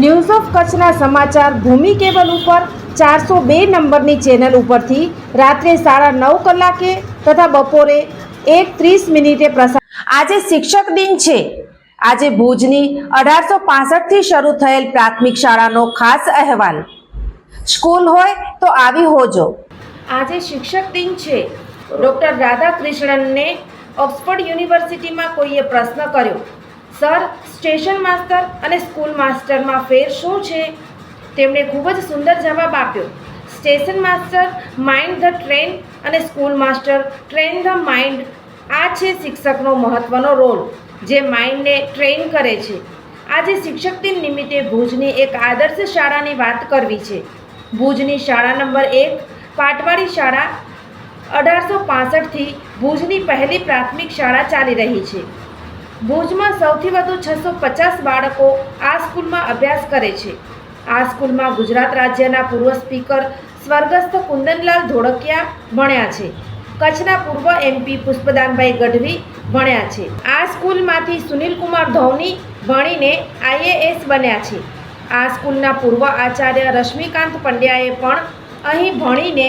news of કચ્છના સમાચાર ભૂમિ cable ઉપર ચારસો બે નંબરની ચેનલ ઉપરથી રાત્રે સાડા નવ કલાકે તથા બપોરે એક ત્રીસ મિનિટે પ્રસાર આજે શિક્ષક દિન છે. આજે ભુજની અઢારસો પાસઠથી શરૂ થયેલ પ્રાથમિક શાળાનો ખાસ અહેવાલ. સ્કૂલ હોય તો આવી હોજો. આજે શિક્ષક દિન છે. ડૉક્ટર રાધાકૃષ્ણનને ઓક્સફર્ડ યુનિવર્સિટીમાં કોઈએ પ્રશ્ન કર્યો? સર, સ્ટેશન માસ્ટર અને સ્કૂલ માસ્ટરમાં ફેર શું છે? તેમણે ખૂબ જ સુંદર જવાબ આપ્યો. Station master, mind the train અને school master, train the mind. આ છે શિક્ષકનો મહત્ત્વનો રોલ, જે માઇન્ડને ટ્રેન કરે છે. આજે શિક્ષક દિન નિમિત્તે ભુજની એક આદર્શ શાળાની વાત કરવી છે. ભુજની શાળા નંબર એક, પાટવાડી શાળા, અઢારસો પાસઠથી ભુજની પહેલી પ્રાથમિક શાળા ચાલી રહી છે. ભુજમાં સૌથી વધુ છસો પચાસ બાળકો આ સ્કૂલમાં અભ્યાસ કરે છે. આ સ્કૂલમાં ગુજરાત રાજ્યના પૂર્વ સ્પીકર સ્વર્ગસ્થ કુંદનલાલ ધોળકિયા ભણ્યા છે. કચ્છના પૂર્વ એમપી પુષ્પદાનભાઈ ગઢવી ભણ્યા છે. આ સ્કૂલમાંથી સુનિલકુમાર ધૌની ભણીને આઈએએસ બન્યા છે. આ સ્કૂલના પૂર્વ આચાર્ય રશ્મિકાંત પંડ્યાએ પણ અહીં ભણીને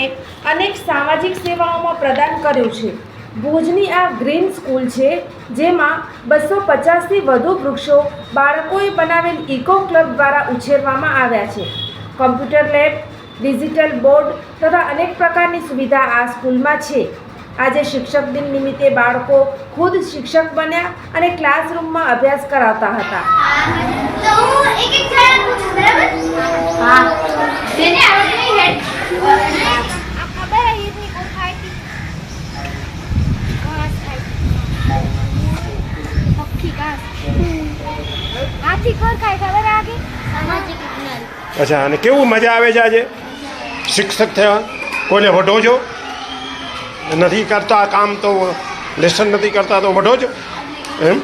અનેક સામાજિક સેવાઓમાં પ્રદાન કર્યું છે. ભુજની આ ગ્રીન સ્કૂલ છે જેમાં બસો પચાસથી વધુ વૃક્ષો બાળકોએ બનાવેલ ઇકો ક્લબ દ્વારા ઉછેરવામાં આવ્યા છે. કમ્પ્યુટર લેબ ડિજિટલ બોર્ડ તથા અનેક પ્રકારની સુવિધા આ સ્કૂલમાં છે. આજે શિક્ષક દિન નિમિત્તે બાળકો ખુદ શિક્ષક બન્યા અને ક્લાસરૂમમાં અભ્યાસ કરાવતા હતા તો હું એક એક જણા પૂછું બરાબર હા જેને આવડે નહીં હેડ આ ખબર હે ઈદની કોણ ખાઈ હતી ઘાસ ખાઈ મક્ખી ઘાસ હાથી ખોર ખાય ખબર આગે સામાજિક વિજ્ઞાન અચ્છા, અને કેવું મજા આવે છે આજે? શિક્ષક થયા, કોઈને વઢો છો? નથી કરતા કામ તો લેસન નથી કરતા તો વઢો છો? એમ?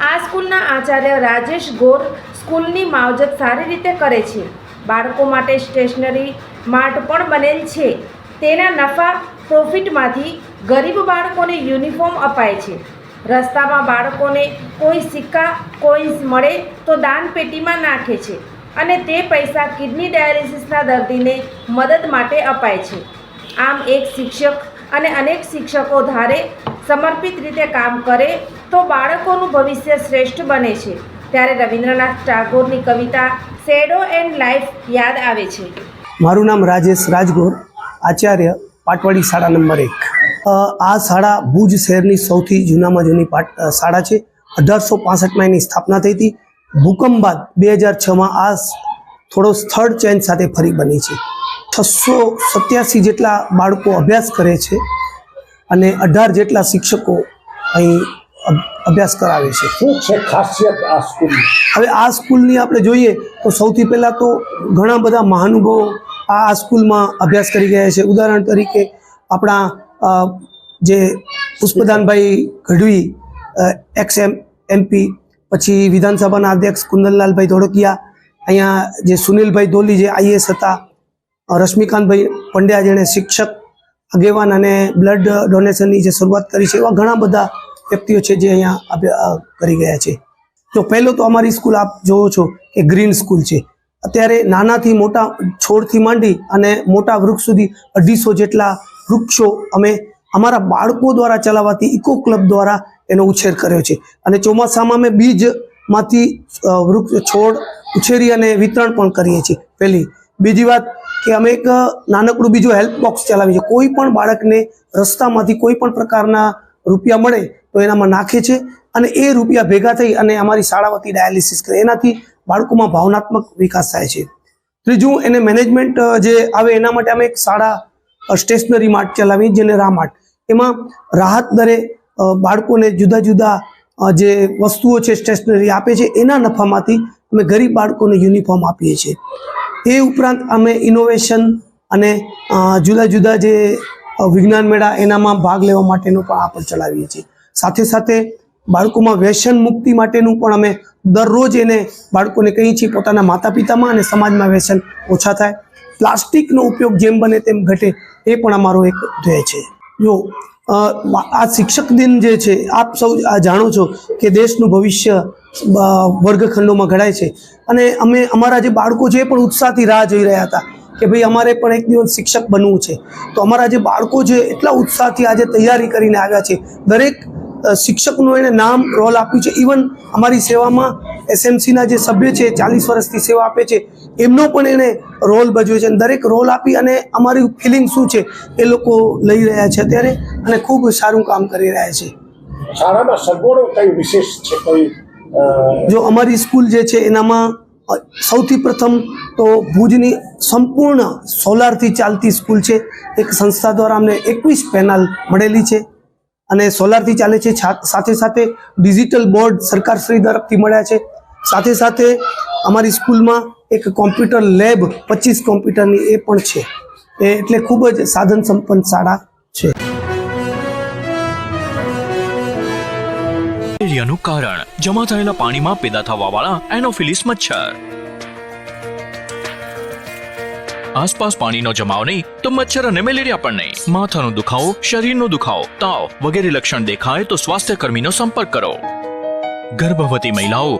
આ સ્કૂલના આચાર્ય રાજેશ ગોર સ્કૂલની માવજત સારી રીતે કરે છે. બાળકો માટે સ્ટેશનરી માર્ટ પણ બનેલ છે. તેના નફા પ્રોફિટમાંથી ગરીબ બાળકોને યુનિફોર્મ અપાય છે. રસ્તામાં બાળકોને કોઈ સિક્કા કોઈન્સ મળે તો દાન પેટીમાં નાખે છે. અને તે પૈસા કિડની ડાયાલિસિસના દર્દીને મદદ માટે અપાય છે. આમ એક શિક્ષક અને અનેક શિક્ષકો ધારે સમર્પિત રીતે કામ કરે તો બાળકોનું ભવિષ્ય શ્રેષ્ઠ બને છે. ત્યારે રવિન્દ્રનાથ ટાગોરની કવિતા શેડો એન્ડ લાઈફ યાદ આવે છે. મારું નામ રાજેશ રાજગોર, આચાર્ય પાટવાડી શાળા નંબર એક. આ શાળા ભુજ શહેરની સૌથી જૂનામાં જૂની શાળા છે. અઢારસો પાસઠમાં એની સ્થાપના થઈ હતી. ભૂકંપ બાદ બે હજાર છમાં આ થોડો સ્થળ ચેન્જ સાથે ફરી બની છે. છસો સત્યાસી જેટલા બાળકો અભ્યાસ કરે છે અને અઢાર જેટલા શિક્ષકો અહીં અભ્યાસ કરાવે છે. શું છે ખાસિયત આ સ્કૂલની? હવે આ સ્કૂલની આપણે જોઈએ તો સૌથી પહેલાં તો ઘણા બધા મહાનુભાવો આ આ સ્કૂલમાં અભ્યાસ કરી ગયા છે. ઉદાહરણ તરીકે આપણા જે Pushpadanbhai Gadhvi ex M MP પછી વિધાનસભાના અધ્યક્ષ કુંદનલાલભાઈ ધોળકિયા, અહીંયા જે સુનિલભાઈ ધોલી જે આઈએસ હતા રશ્મિકાંતભાઈ પંડ્યા જેણે શિક્ષક, આગેવાન અને બ્લડ ડોનેશનની જે શરૂઆત કરી છે, એવા ઘણા બધા વ્યક્તિઓ છે જે અહીંયા કરી ગયા છે. તો પહેલો તો અમારી સ્કૂલ આપ જોવો છો કે ગ્રીન સ્કૂલ છે. અત્યારે નાનાથી મોટા છોડથી માંડી અને મોટા વૃક્ષ સુધી અઢીસો જેટલા વૃક્ષો અમે અમારા બાળકો દ્વારા ચલાવાતી ઇકો ક્લબ દ્વારા એનો ઉછેર કર્યો છે. અને ચોમાસામાં અમે બીજમાંથી વૃક્ષ, છોડ ઉછેરી અને વિતરણ પણ કરીએ છીએ. પહેલી. બીજી વાત કે અમે એક નાનકડું બીજું હેલ્પ બોક્સ ચલાવીએ છીએ. કોઈ પણ બાળકને રસ્તામાંથી કોઈ પણ પ્રકારના રૂપિયા મળે તો એનામાં નાખે છે અને એ રૂપિયા ભેગા થઈ અને અમારી શાળા વતી ડાયાલિસિસ કરે. એનાથી બાળકોમાં ભાવનાત્મક વિકાસ થાય છે. ત્રીજું, એને મેનેજમેન્ટ જે આવે એના માટે અમે એક શાળા સ્ટેશનરી માર્ટ ચલાવી જેને રામાર્ટ. એમાં રાહત દરે બાળકોને જુદા જુદા જે વસ્તુઓ છે સ્ટેશનરી આપે છે, એના નફામાંથી અમે ગરીબ બાળકોને યુનિફોર્મ આપીએ છીએ. એ ઉપરાંત અમે ઇનોવેશન અને જુદા જુદા જે વિજ્ઞાન મેળા, એનામાં ભાગ લેવા માટેનું પણ આપણે ચલાવીએ છીએ. સાથે સાથે બાળકોમાં વ્યસન મુક્તિ માટેનું પણ અમે દરરોજ એને બાળકોને કહીએ છીએ, પોતાના માતા પિતામાં અને સમાજમાં વ્યસન ઓછા થાય. પ્લાસ્ટિકનો ઉપયોગ જેમ બને તેમ ઘટે, એ પણ અમારો એક ધ્યેય છે. જો આ શિક્ષક દિન જે છે, આપ સૌ જાણો છો કે દેશનું ભવિષ્ય વર્ગખંડોમાં ઘડાય છે. અને અમે અમારા જે બાળકો છે એ પણ ઉત્સાહથી રાહ જોઈ રહ્યા હતા કે ભાઈ અમારે પણ એક દિવસ શિક્ષક બનવું છે. તો અમારા જે બાળકો છે એટલા ઉત્સાહથી આજે તૈયારી કરીને આવ્યા છે. દરેક શિક્ષકનું એને નામ, રોલ આપ્યું છે. ઇવન અમારી સેવામાં એસએમસીના જે સભ્ય છે ચાલીસ વર્ષથી સેવા આપે છે. એમનો પણ એણે રોલ ભજવ્યો છે અને દરેક રોલ આપી અને અમારી ફિલિંગ શું છે એ લોકો લઈ રહ્યા છે અત્યારે અને ખૂબ સારું કામ કરી રહ્યા છે. શાળામાં સગવડો કઈ વિશેષ છે કોઈ જો અમારી સ્કૂલ જે છે એનામાં સૌથી પ્રથમ તો ભુજની સંપૂર્ણ સોલારથી ચાલતી સ્કૂલ છે. એક સંસ્થા દ્વારા અમને એકવીસ પેનલ મળેલી છે અને સોલારથી ચાલે છે સાથે સાથે ડિજિટલ બોર્ડ સરકારશ્રી તરફથી મળ્યા છે. સાથે સાથે અમારી સ્કૂલમાં એક કોમ્પ્યુટર લેબ, પચીસ કોમ્પ્યુટરની એ પણ છે. એટલે ખૂબ જ સાધન સંપન્ન શાળા છે. કારણ, જમા થયેલા પાણીમાં પેદા થવાવાળા એનોફિલિસ મચ્છર. આસપાસ પાણીનો જમાવ નહીં, તો મચ્છર અને મેલેરિયા પણ નહીં. માથાનો દુખાવો, શરીરનો દુખાવો, તાવ વગેરે લક્ષણ દેખાય તો સ્વાસ્થ્ય કર્મીનો સંપર્ક કરો. ગર્ભવતી મહિલાઓ